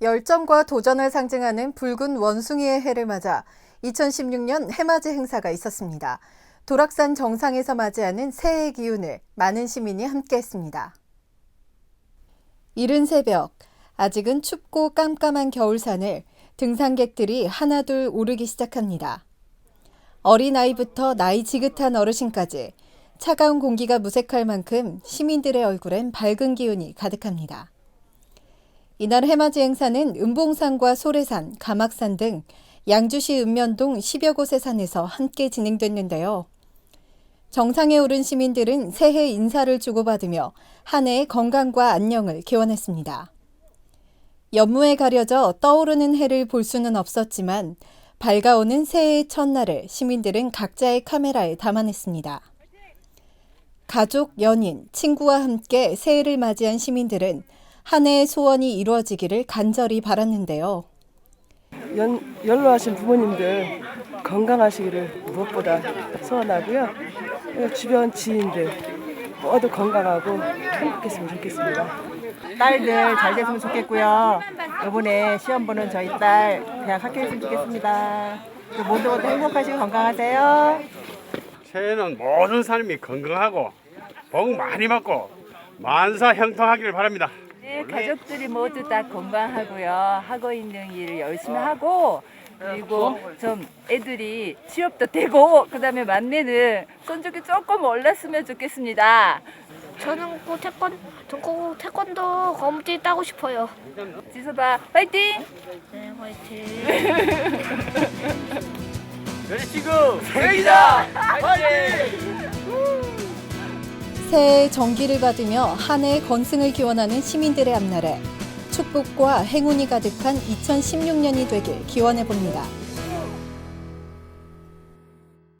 열정과 도전을 상징하는 붉은 원숭이의 해를 맞아 2016년 해맞이 행사가 있었습니다. 도락산 정상에서 맞이하는 새해 기운을 많은 시민이 함께했습니다. 이른 새벽, 아직은 춥고 깜깜한 겨울산을 등산객들이 하나둘 오르기 시작합니다. 어린아이부터 나이 지긋한 어르신까지 차가운 공기가 무색할 만큼 시민들의 얼굴엔 밝은 기운이 가득합니다. 이날 해맞이 행사는 은봉산과 소래산, 가막산 등 양주시 읍면동 10여 곳의 산에서 함께 진행됐는데요. 정상에 오른 시민들은 새해 인사를 주고받으며 한 해의 건강과 안녕을 기원했습니다. 연무에 가려져 떠오르는 해를 볼 수는 없었지만 밝아오는 새해의 첫날을 시민들은 각자의 카메라에 담아냈습니다. 가족, 연인, 친구와 함께 새해를 맞이한 시민들은 한 해의 소원이 이루어지기를 간절히 바랐는데요. 연, 연로하신 부모님들 건강하시기를 무엇보다 소원하고요. 주변 지인들 모두 건강하고 행복했으면 좋겠습니다. 딸들 잘 됐으면 좋겠고요. 이번에 시험 보는 저희 딸 대학 합격했으면 좋겠습니다. 모두 모두 행복하시고 건강하세요. 새해는 모든 삶이 건강하고 복 많이 받고 만사 형통하기를 바랍니다. 네, 가족들이 모두 다 건강하고요. 하고 있는 일을 열심히 하고 그리고 좀 애들이 취업도 되고 그다음에 만내는 손주기 조금 올랐으면 좋겠습니다. 저는 꼭 태권, 저꼭 태권도 검지 따고 싶어요. 지수봐, 파이팅! 네, 화이팅. 새해의 정기를 받으며 한 해의 건승을 기원하는 시민들의 앞날에 축복과 행운이 가득한 2016년이 되길 기원해 봅니다.